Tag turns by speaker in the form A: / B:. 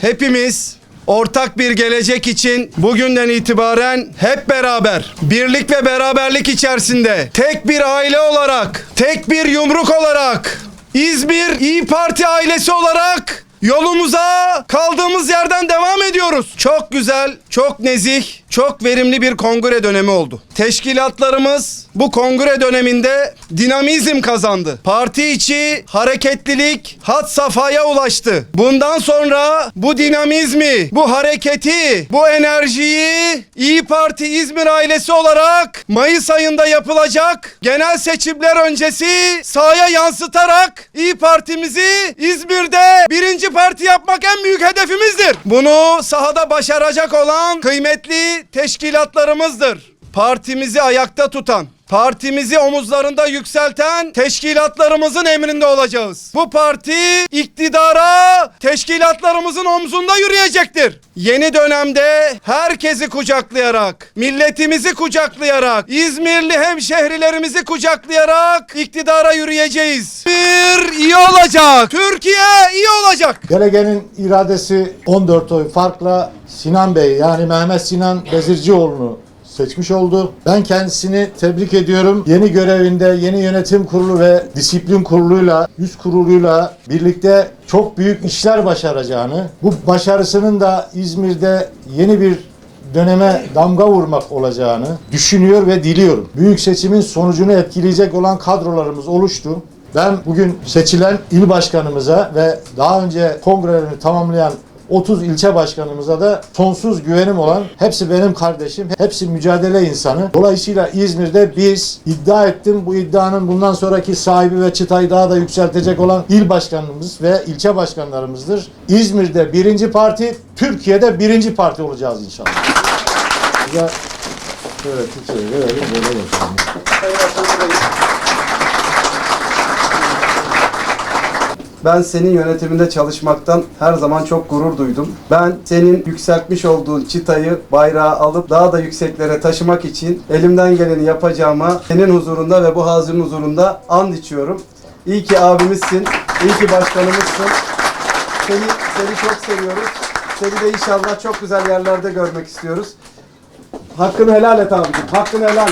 A: hepimiz ortak bir gelecek için bugünden itibaren hep beraber birlik ve beraberlik içerisinde tek bir aile olarak, tek bir yumruk olarak İzmir İyi Parti ailesi olarak Yolumuza kaldığımız yerden devam ediyoruz. Çok güzel, çok nezih, çok verimli bir kongre dönemi oldu. Teşkilatlarımız bu kongre döneminde dinamizm kazandı. Parti içi hareketlilik hat safhaya ulaştı. Bundan sonra bu dinamizmi, bu hareketi, bu enerjiyi İyi Parti İzmir ailesi olarak Mayıs ayında yapılacak genel seçimler öncesi sahaya yansıtarak İyi Partimizi İzmir'de birinci parti yapmak en büyük hedefimizdir. Bunu sahada başaracak olan kıymetli teşkilatlarımızdır. Partimizi ayakta tutan, partimizi omuzlarında yükselten teşkilatlarımızın emrinde olacağız. Bu parti iktidara teşkilatlarımızın omzunda yürüyecektir. Yeni dönemde herkesi kucaklayarak, milletimizi kucaklayarak, İzmirli hemşehrilerimizi kucaklayarak iktidara yürüyeceğiz. Bir iyi olacak. Türkiye iyi olacak.
B: Delegenin iradesi 14 oy farkla Sinan Bey yani Mehmet Sinan Bezircioğlu'nu seçmiş oldu. Ben kendisini tebrik ediyorum. Yeni görevinde yeni yönetim kurulu ve disiplin kuruluyla, üst kuruluyla birlikte çok büyük işler başaracağını, bu başarısının da İzmir'de yeni bir döneme damga vurmak olacağını düşünüyor ve diliyorum. Büyük seçimin sonucunu etkileyecek olan kadrolarımız oluştu. Ben bugün seçilen il başkanımıza ve daha önce kongrelerini tamamlayan 30 ilçe başkanımıza da sonsuz güvenim olan hepsi benim kardeşim, hepsi mücadele insanı. Dolayısıyla İzmir'de biz iddia ettim. Bu iddianın bundan sonraki sahibi ve çıtayı daha da yükseltecek olan il başkanımız ve ilçe başkanlarımızdır. İzmir'de birinci parti, Türkiye'de birinci parti olacağız inşallah. Şöyle çiçeği verelim, böyle bakalım.
A: Ben senin yönetiminde çalışmaktan her zaman çok gurur duydum. Ben senin yükseltmiş olduğun çıtayı, bayrağı alıp daha da yükseklere taşımak için elimden geleni yapacağıma senin huzurunda ve bu hazırın huzurunda and içiyorum. İyi ki abimizsin, iyi ki başkanımızsın. Seni, seni çok seviyoruz. Seni de inşallah çok güzel yerlerde görmek istiyoruz. Hakkını helal et abicim, hakkını helal.